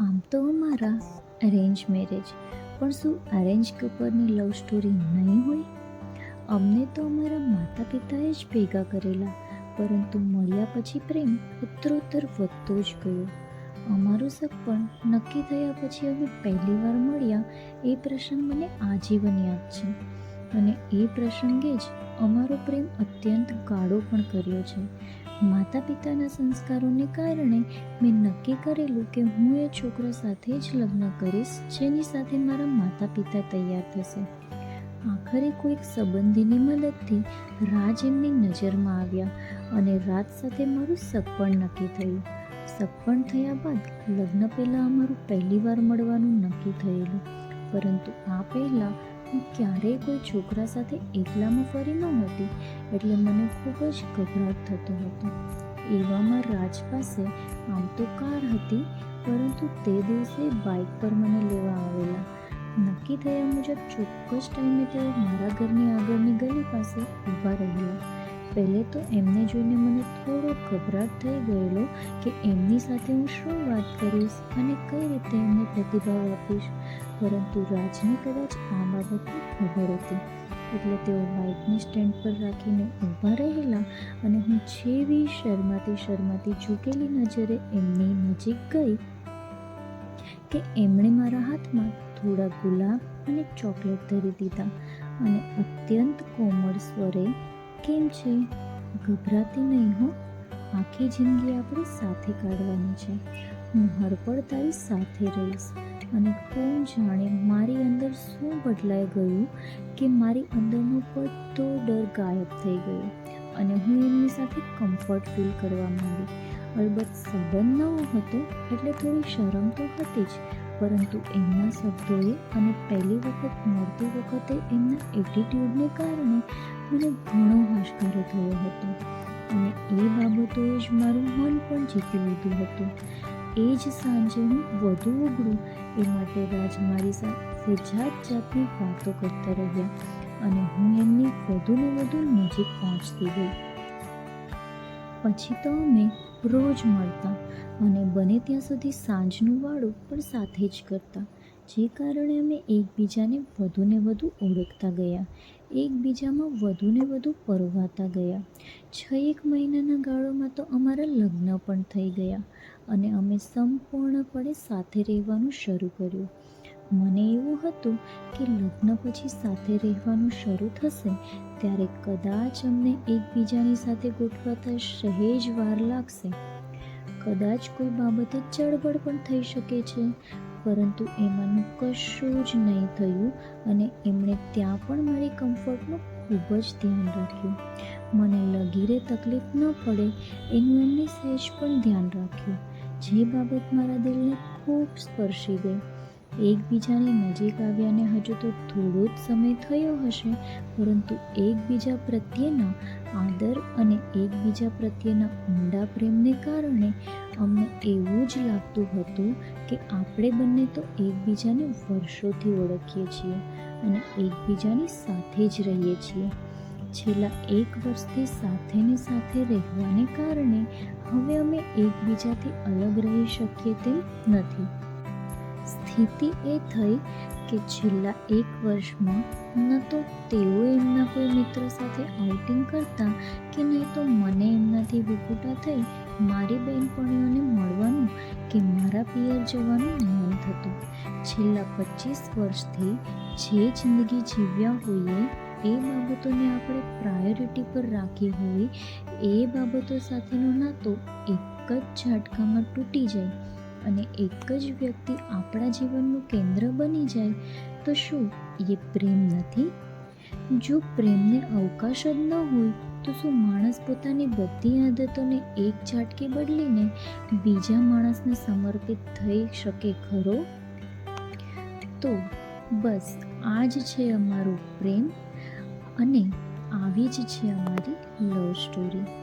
આમ તો અમારા અરેન્જ મેરેજ પણ શું અરેન્જ કપરની લવ સ્ટોરી નહીં હોય? અમને તો અમારા માતા પિતાએ જ ભેગા કરેલા, પરંતુ મળ્યા પછી પ્રેમ ઉત્તરોત્તર વધતો જ ગયો. અમારું સપન નક્કી થયા પછી અમે પહેલીવાર મળ્યા એ પ્રસંગ મને આજીવન યાદ છે. અને એ પ્રસંગે જ અમારો પ્રેમ અત્યંત ગાઢો પણ કર્યો છે. માતા પિતાના સંસ્કારોને કારણે મેં નક્કી કરેલું કે હું એ છોકરા સાથે જ લગ્ન કરીશ, જેની સાથે મારા માતા પિતા તૈયાર થશે. આખરે કોઈક સંબંધીની મદદથી રાજ એમની નજરમાં આવ્યા અને રાજ સાથે મારું સગપણ નક્કી થયું. સગપણ થયા બાદ લગ્ન પહેલાં અમારું પહેલીવાર મળવાનું નક્કી થયેલું. પરંતુ આ પહેલાં હું ક્યારેય કોઈ છોકરા સાથે એકલામાં ફરી નહોતી એટલે મને ખૂબ જ ગભરાટ થતો હતો. એવામાં રાજ પાસે આમ તો કાર હતી, પરંતુ તે દિવસે બાઇક પર મને લેવા આવેલા. નક્કી થયા મુજબ ચોક્કસ ટાઈમે તેઓ મારા ઘરની આગળની ગલી પાસે ઊભા રહેલા. પહેલે તો એમને જોઈને મને થોડો ગભરાટ થઈ ગયેલો કે એમની સાથે હું શું વાત કરીશ અને કઈ રીતે એમને પ્રતિભાવ આપીશ. પરંતુ રાજને કદાચ આ બાબતની ખબર હતી. એટલે તેઓ બાઇકને સ્ટેન્ડ પર રાખીને ઊભા રહેલા અને હું જેવી શરમાતી શરમાતી ઝૂકેલી નજરે એમની નજીક ગઈ કે એમણે મારા હાથમાં થોડા ગુલાબ અને ચોકલેટ ધરી દીધા અને અત્યંત કોમળ સ્વરે કેમ છે? ગભરાતી નહીં હો. આખી જિંદગી આપણે સાથે કાઢવાની છે. હું હરપળ તારી સાથે રહીશ અને કોણ જાણે મારી અંદર શું બદલાઈ ગયું કે મારી અંદરનો બધો ડર ગાયબ થઈ ગયો અને હું એમની સાથે કમ્ફર્ટ ફીલ કરવા માંડી. અલબત્ત સંબંધ નવો હતો એટલે થોડી શરમ તો હતી જ પરંતુ એમના શબ્દોએ અને પહેલી વખત મળતી વખતે એમના એટીટ્યૂડને કારણે મને ઘણો હાશકારો થયો હતો. અને એ બાબતોએ જ મારું મન પણ જીતી લીધું હતું. એ જ સાંજે હું વધુ ઉગડું એ માટે રાજ મારી સાથે જાત જાતની વાતો કરતા રહ્યા અને હું એમની વધુ ને વધુ નજીક પહોંચતી ગઈ. પછી તો અમે રોજ મળતા અને બને ત્યાં સુધી સાંજનું વાળું પણ સાથે જ કરતા. જે કારણે અમે એકબીજાને વધુ ને વધુ ઓળખતા ગયા. એકબીજામાં વધુ ને વધુ પરવાતા ગયા. છ એક મહિનાના ગાળોમાં તો અમારા લગ્ન પણ થઈ ગયા અને અમે સંપૂર્ણપણે સાથે રહેવાનું શરૂ કર્યું. મને એવું હતું કે લગ્ન પછી સાથે રહેવાનું શરૂ થશે, ત્યારે કદાચ અમને એકબીજાની સાથે ગોઠવાતા સહેજ વાર લાગશે. કદાચ કોઈ બાબતે ચળવળ પણ થઈ શકે છે, પરંતુ એમાંનું કશું જ નહીં થયું અને એમણે ત્યાં પણ મારી કમ્ફર્ટનું ખૂબ જ ધ્યાન રાખ્યું. મને લગીરે તકલીફ ન પડે, એનું એમને સહેજ પણ ધ્યાન રાખ્યું. જે બાબત મારા દિલને ખૂબ સ્પર્શી ગઈ. એકબીજાની નજીક આવ્યાને હજુ તો થોડો જ સમય થયો હશે, પરંતુ એકબીજા પ્રત્યેના આદર અને એકબીજા પ્રત્યેના ઊંડા પ્રેમને કારણે અમને એવું જ લાગતું હતું કે આપણે બંને તો એકબીજાને વર્ષોથી ઓળખીએ છીએ અને એકબીજાની સાથે જ રહીએ છીએ. છેલ્લા એક વર્ષથી સાથે ને સાથે રહેવાને કારણે હવે અમે એકબીજાથી અલગ રહી શકીએ તેમ નથી. સ્થિતિ એ થઈ કે છેલ્લા એક વર્ષમાં ન તો તેઓ એમના કોઈ મિત્ર સાથે આઉટિંગ કરતા કે નહીં તો મને એમનાથી વિખૂટા થઈ મારી બહેનપણીઓને મળવાનું કે મારા પિયર જવાનું મન થતું. છેલ્લા પચીસ વર્ષથી જે જિંદગી જીવ્યા હોઈએ, એ બાબતોને આપણે પ્રાયોરિટી પર રાખી હોય એ બાબતો સાથેનો નાતો એક જ ઝાટકામાં તૂટી જાય. અને એક જ વ્યક્તિ આપણા જીવનનું કેન્દ્ર બની જાય, તો શું એ પ્રેમ નથી? જો પ્રેમને અવકાશ જ ન હોય, તો શું માણસ પોતાની બધી આદતોને એક ઝાટકે બદલીને બીજા માણસને સમર્પિત થઈ શકે ખરો? તો બસ, આ જ છે અમારું પ્રેમ અને આવી જ છે અમારી લવ સ્ટોરી